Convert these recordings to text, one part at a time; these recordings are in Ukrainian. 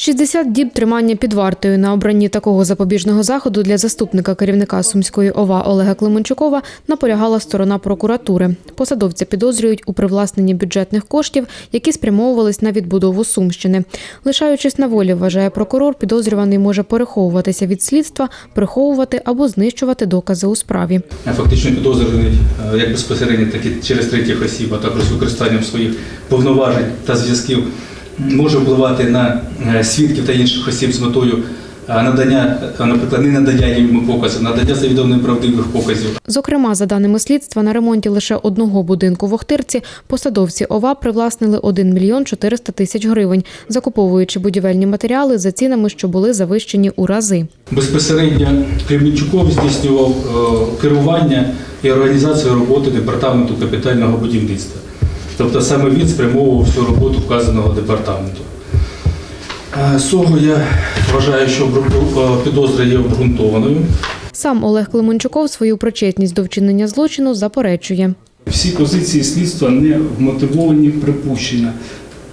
60 діб тримання під вартою на обранні такого запобіжного заходу для заступника керівника Сумської ОВА Олега Клименчукова наполягала сторона прокуратури. Посадовця підозрюють у привласненні бюджетних коштів, які спрямовувались на відбудову Сумщини. Лишаючись на волі, вважає прокурор, підозрюваний може переховуватися від слідства, приховувати або знищувати докази у справі. фактично підозрюваний е, як безпосередньо, так і через третіх осіб, а також з використанням своїх повноважень та зв'язків може впливати на е, свідків та інших осіб з метою е, надання, е, наприклад, не надання їм показів, надання завідомо неправдивих показів. Зокрема, за даними слідства, на ремонті лише одного будинку в Охтирці посадовці ОВА привласнили 1 мільйон 400 тисяч гривень, закуповуючи будівельні матеріали за цінами, що були завищені у рази. Безпосередньо Кремінчуков здійснював керування і організацію роботи департаменту капітального будівництва. Тобто саме він спрямовував всю роботу вказаного департаменту. Сого я вважаю, що е, підозра є обґрунтованою. Сам Олег Клименчуков свою причетність до вчинення злочину заперечує. Всі позиції слідства не вмотивовані припущення,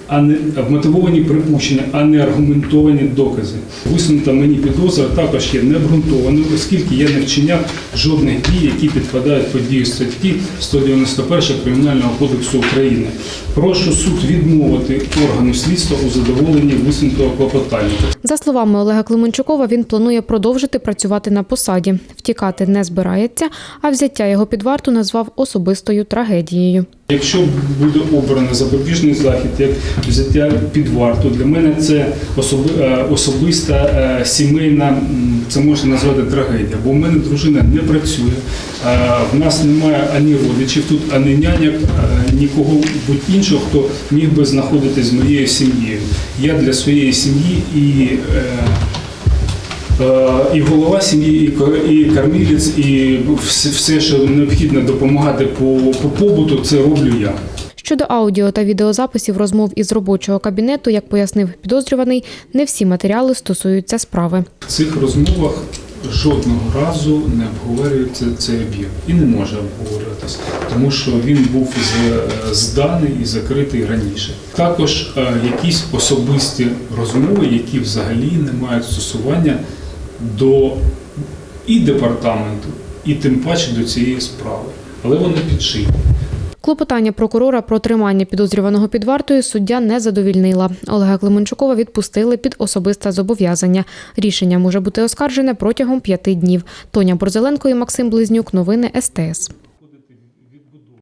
а не вмотивовані припущення, а не аргументовані докази. Висунута мені підозра також є необґрунтованою, оскільки я не вчиняв жодних дій, які підпадають під дію статті 191 Кримінального кодексу України. Прошу суд відмовити органу слідства у задоволенні висунутого клопотання. За словами Олега Клименчукова, він планує продовжити працювати на посаді. Втікати не збирається, а взяття його під варту назвав особистою трагедією. Якщо буде обрано запобіжний захід як взяття під варту, для мене це особи, е, особиста е, сімейна, це можна назвати трагедія, бо в мене дружина не працює, е, в нас немає ані родичів тут, ані няняк, нікого будь іншого, хто міг би знаходитись з моєю сім'єю. Я для своєї сім'ї і. і голова сім'ї, і кор- і все, що необхідно допомагати по, по побуту, це роблю я. Щодо аудіо та відеозаписів розмов із робочого кабінету, як пояснив підозрюваний, не всі матеріали стосуються справи. В цих розмовах жодного разу не обговорюється цей об'єкт і не може обговорюватися, тому що він був зданий і закритий раніше. Також е, якісь особисті розмови, які взагалі не мають стосування до і департаменту, і тим паче до цієї справи, але вони підшиті. Клопотання прокурора про тримання підозрюваного під вартою суддя не задовільнила. Олега Клименчукова відпустили під особисте зобов'язання. Рішення може бути оскаржене протягом п'яти днів. Тоня Борзеленко і Максим Близнюк. Новини СТС.